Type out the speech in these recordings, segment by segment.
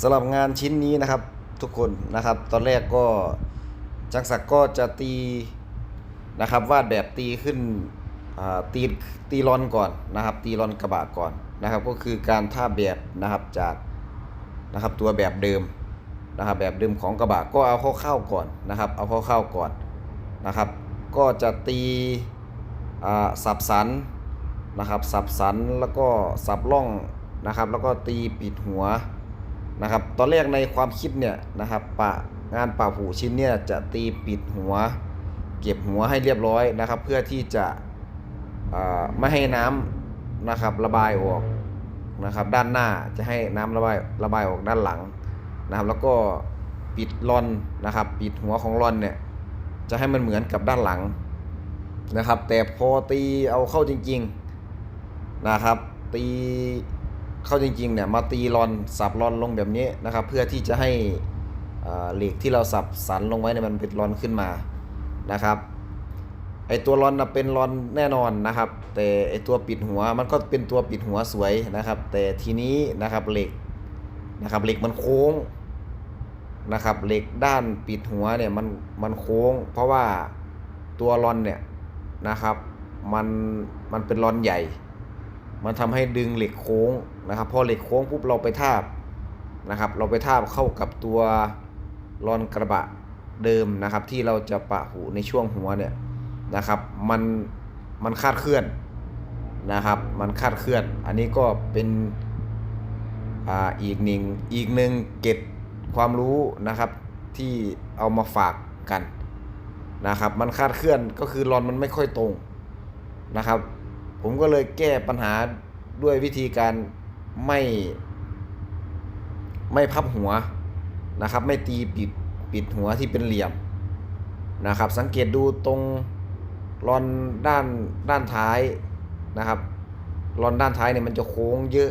สำหรับงานชิ้นนี้นะครับทุกคนนะครับ ตอนแรกก็จังศักดิ์ก็จะตีนะครับวาดแบบตีขึ้นตีตีรอนก่อนนะครับ ตีรอนกระบะก่อนนะครับ ก็คือการท่าแบบนะครับจากนะครับตัวแบบเดิมนะครับ แบบเดิมของกระบะก็เอาเข้าๆก่อนนะครับ เอาเข้าๆก่อนนะครับ ก็จะตีสับสันนะครับ สับสันแล้วก็สับล่องนะครับ แล้วก็ตีปิดหัว นะครับ ตอนแรกในความคิดเนี่ยนะครับปะงานป่าผูชิ้นเนี่ยจะตีปิดหัว เก็บหัวให้เรียบร้อยนะครับ เพื่อที่จะไม่ให้น้ำนะครับระบายออกนะครับ ด้านหน้าจะให้น้ำระบายระบายออกด้านหลังนะครับ แล้วก็ปิดรอนนะครับ ปิดหัวของรอนเนี่ยจะให้มันเหมือนกับด้านหลังนะครับ แต่พอตีเอาเข้าจริง ๆนะครับ ตี เข้าจริงๆเนี่ยมาตีรอนสับรอนลงแบบนี้นะครับ เพื่อที่จะให้เหล็กที่เราสับสันลงไว้เนี่ยมันเป็นรอนขึ้นมานะครับไอตัวรอนนะเป็นรอนแน่นอนนะครับ แต่ไอตัวปิดหัวมันก็เป็นตัวปิดหัวสวยนะครับ แต่ทีนี้นะครับเหล็กนะครับเหล็กมันโค้งนะครับเหล็กด้านปิดหัวเนี่ยมันมันโค้ง เพราะว่าตัวรอนเนี่ยนะครับมันมันเป็นรอนใหญ่ มันทำให้ดึงเหล็กโค้งนะครับพอเหล็กโค้งปุ๊บเราไปทาบนะครับ เราไปทาบเข้ากับตัวรอนกระบะเดิมนะครับ ที่เราจะปะหูในช่วงหัวเนี่ยนะครับ มันมันคาดเคลื่อนนะครับ มันคาดเคลื่อน อันนี้ก็เป็นอ่าอีกหนึ่งอีกหนึ่งเก็บความรู้นะครับที่เอามาฝากกันนะครับ มันคาดเคลื่อนก็คือรอนมันไม่ค่อยตรงนะครับ ผมก็เลยแก้ปัญหาด้วยวิธีการไม่ไม่พับหัวนะครับ ไม่ตีปิดปิดหัวที่เป็นเหลี่ยมนะครับ สังเกตดูตรงรอนด้านด้านท้ายนะครับรอนด้านท้ายเนี่ยมันจะโค้งเยอะ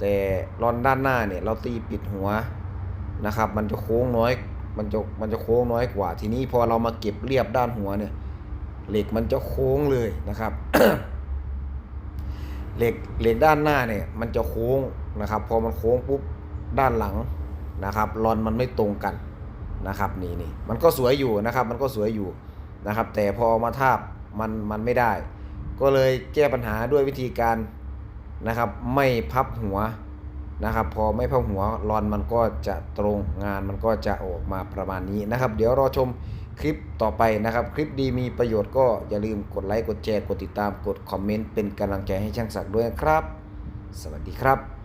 แต่รอนด้านหน้าเนี่ยเราตีปิดหัวนะครับ มันจะโค้งน้อย มันจะมันจะโค้งน้อยกว่า ทีนี้พอเรามาเก็บเรียบด้านหัวเนี่ยเหล็กมันจะโค้งเลยนะครับ เหล็กเหล็กด้านหน้าเนี่ยมันจะโค้งนะครับ พอมันโค้งปุ๊บด้านหลังนะครับรอนมันไม่ตรงกันนะครับนี่นี่มันก็สวยอยู่นะครับ มันก็สวยอยู่นะครับ แต่พอมาทาบมันมันไม่ได้ ก็เลยแก้ปัญหาด้วยวิธีการนะครับ ไม่พับหัว นะครับ พอไม่พับหัวรอนมันก็จะตรงงานมันก็จะออกมาประมาณนี้นะครับ เดี๋ยวรอชมคลิปต่อไปนะครับ คลิปดีมีประโยชน์ก็อย่าลืมกดไลค์กดแชร์กดติดตามกดคอมเมนต์เป็นกำลังใจให้ช่างศักดิ์ด้วยนะครับ สวัสดีครับ